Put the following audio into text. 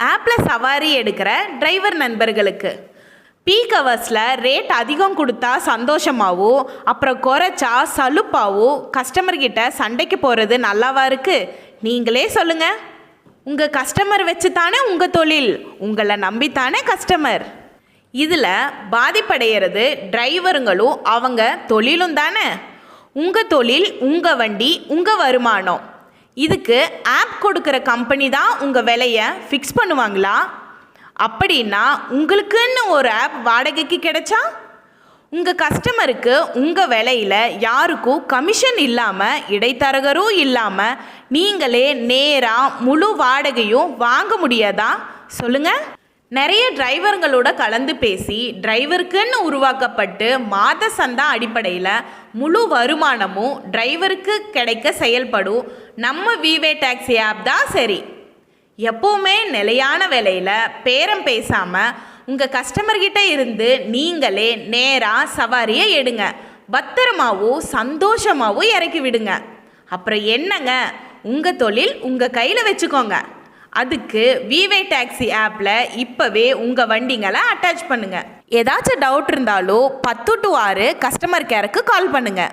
ஆப்பில் சவாரி எடுக்கிற டிரைவர் நண்பர்களுக்கு. பீக் ஹவர்ஸில் ரேட் அதிகம் கொடுத்தா சந்தோஷமாகவும் அப்புறம் குறைச்சா சலுப்பாகவும் கஸ்டமர்கிட்ட சண்டைக்கு போகிறது நல்லாவா இருக்குது நீங்களே சொல்லுங்கள் உங்கள் கஸ்டமர் வச்சு தானே உங்கள் தொழில். உங்களை நம்பித்தானே கஸ்டமர் இதில் பாதிப்படைகிறது டிரைவருங்களும் அவங்க தொழிலும் தானே. உங்கள் தொழில் உங்கள் வண்டி உங்கள் வருமானம். இதுக்கு ஆப் கொடுக்குற கம்பெனி தான் உங்கள் விலையை ஃபிக்ஸ் பண்ணுவாங்களா? அப்படின்னா உங்களுக்குன்னு ஒரு ஆப் வாடகைக்கு கிடைச்சா? உங்கள் கஸ்டமருக்கு உங்கள் விலையில் யாருக்கும் கமிஷன் இல்லாமல் இடைத்தரகரும் இல்லாமல் நீங்களே நேராக முழு வாடகையும் வாங்க முடியாதா? சொல்லுங்கள் நிறைய டிரைவருங்களோட கலந்து பேசி டிரைவருக்குன்னு உருவாக்கப்பட்டு மாத சந்தா அடிப்படையில் முழு வருமானமும் டிரைவருக்கு கிடைக்க செயல்படும். நம்ம விவே டாக்ஸி ஆப் தான் சரி. எப்போவுமே நிலையான விலையில் பேரம் பேசாமல் உங்கள் கஸ்டமர்கிட்ட இருந்து நீங்களே நேராக சவாரியை எடுங்க. பத்திரமாவும் சந்தோஷமாகவும் இறக்கி விடுங்க. அப்புறம் என்னங்க? உங்கள் தொழில் உங்கள் கையில் வச்சுக்கோங்க. அதுக்கு விவே டாக்ஸி ஆப்பில் இப்போவே உங்கள் வண்டிங்களை அட்டாச் பண்ணுங்கள் ஏதாச்சும் டவுட் இருந்தாலும் பத்து டு ஆறு கஸ்டமர் கேருக்கு கால் பண்ணுங்கள்